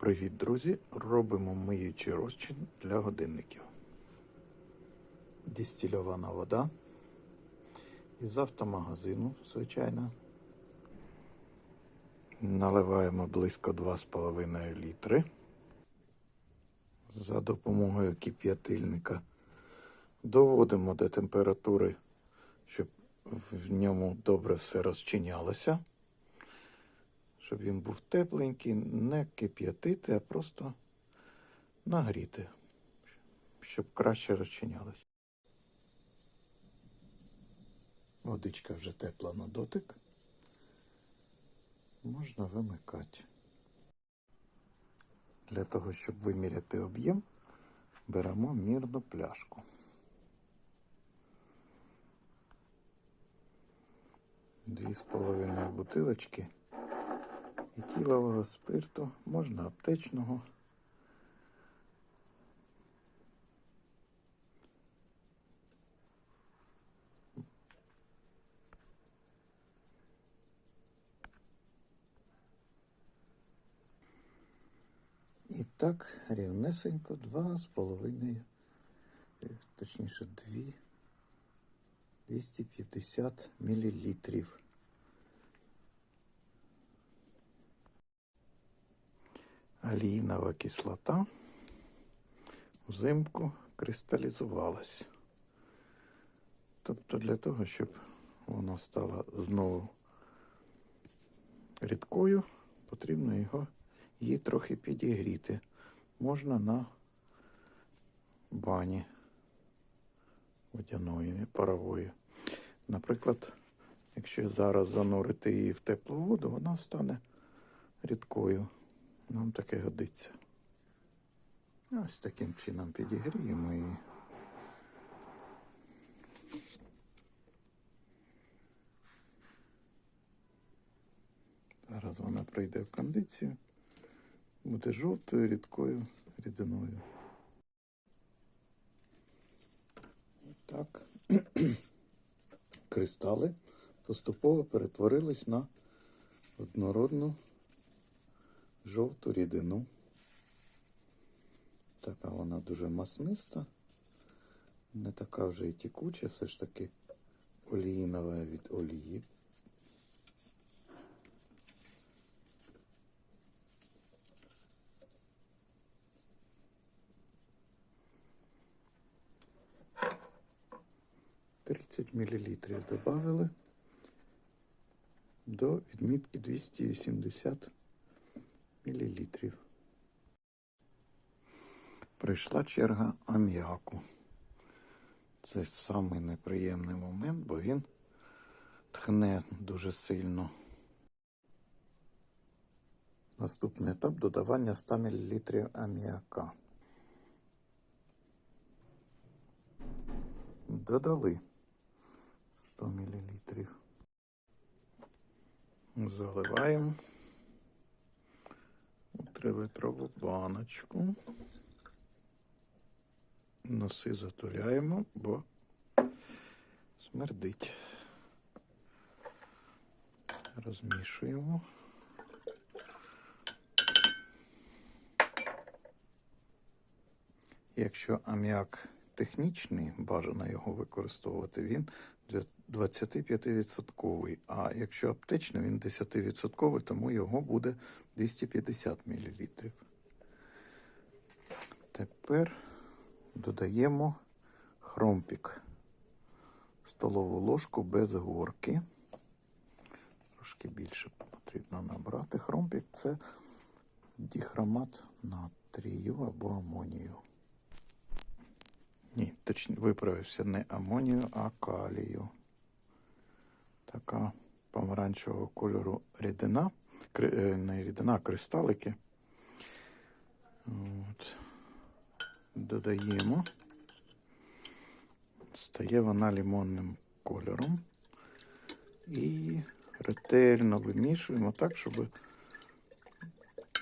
Привіт, друзі! Робимо миючий розчин для годинників. Дистильована вода із автомагазину, звичайно. Наливаємо близько 2,5 літри. За допомогою кип'ятильника доводимо до температури, щоб в ньому добре все розчинялося щоб він був тепленький, не кип'ятити, а просто нагріти, щоб краще розчинялось. Водичка вже тепла на дотик. Можна вимикати. Для того, щоб виміряти об'єм, беремо мірну пляшку. Дві з половиною бутилочки етилового спирту, можна аптечного. І так, рівнесенько два з половиною, е, точніше дві, 250 мілілітрів. Аліїнова кислота взимку кристалізувалась. Тобто для того, щоб воно стало знову рідкою, потрібно його її трохи підігріти. Можна на бані водяної, парової. Наприклад, якщо зараз занурити її в теплу воду, вона стане рідкою. Нам таке годиться. Ось таким чином підігріємо її. Зараз вона прийде в кондицію, буде жовтою рідкою рідиною. Так, кристали поступово перетворились на однородну жовту рідину. Така вона дуже масниста, не така вже і тікуча, все ж таки оліїнова від олії. Тридцять мілілітрів додали до відмітки 280 мілілітрів. Прийшла черга аміаку. Це самий неприємний момент, бо він тхне дуже сильно. Наступний етап додавання 100 мл аміака. Додали 100 мл. Заливаємо у 3-литрову баночку. Носи затуляємо, бо смердить. Розмішуємо. Якщо аміак технічний, бажано його використовувати, він 25%, а якщо аптечний, він 10%, тому його буде 250 мл. Тепер додаємо хромпік. Столову ложку без горки. Трошки більше потрібно набрати. Хромпік це діхромат натрію або амонію. Ні, точно виправився не амонію, а калію. Така помаранчевого кольору рідина. Не рідина, а кристалики. От. Додаємо. Стає вона лимонним кольором. І ретельно вимішуємо так, щоб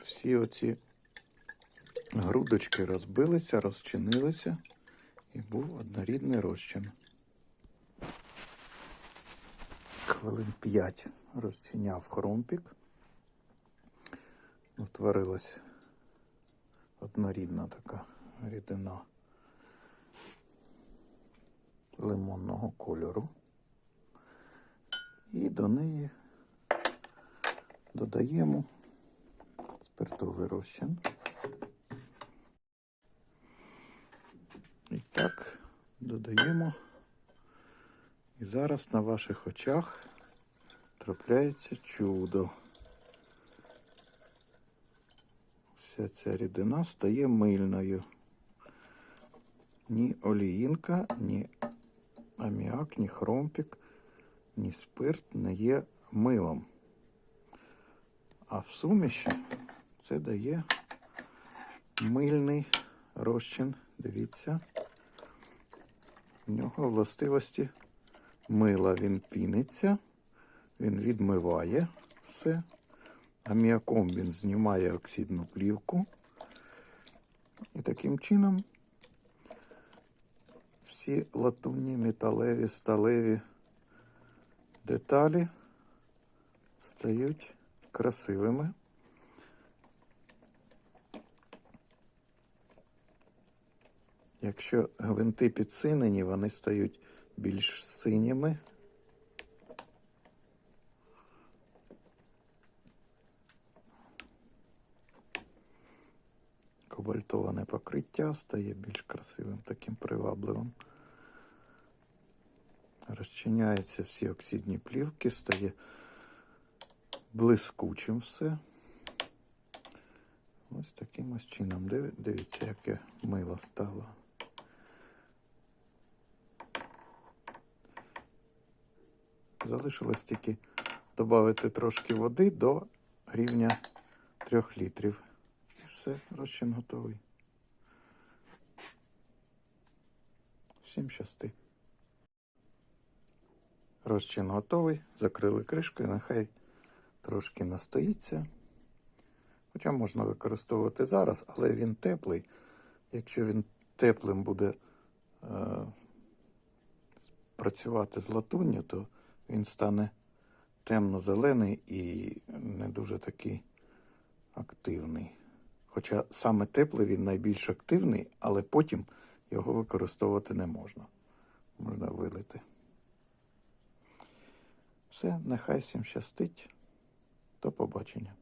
всі оці грудочки розбилися, розчинилися і був однорідний розчин. Хвилин 5 розчиняв хромпік. Утворилась однорідна така рідина лимонного кольору. І до неї додаємо спиртовий розчин. Так додаємо. І зараз на ваших очах трапляється чудо. Вся ця рідина стає мильною. Ні оліїнка, ні аміак, ні хромпік, ні спирт не є милом. А в суміші це дає мильний розчин. Дивіться. В нього властивості мила. Він піниться, він відмиває все. Аміаком він знімає оксидну плівку. І таким чином всі латунні, металеві, сталеві деталі стають красивими. Якщо гвинти підсинені, вони стають більш синіми. Кобальтоване покриття стає більш красивим, таким привабливим. Розчиняються всі оксидні плівки, стає блискучим все. Ось таким ось чином. Дивіться, яке мило стало. Залишилось тільки додати трошки води до рівня 3 літрів. І все, розчин готовий. Всім щасти. Розчин готовий. Закрили кришкою, нехай трошки настоїться. Хоча можна використовувати зараз, але він теплий. Якщо він теплим буде е, працювати з латунню, то він стане темно-зелений і не дуже такий активний. Хоча саме теплий він найбільш активний, але потім його використовувати не можна. Можна вилити. Все, нехай всім щастить. До побачення.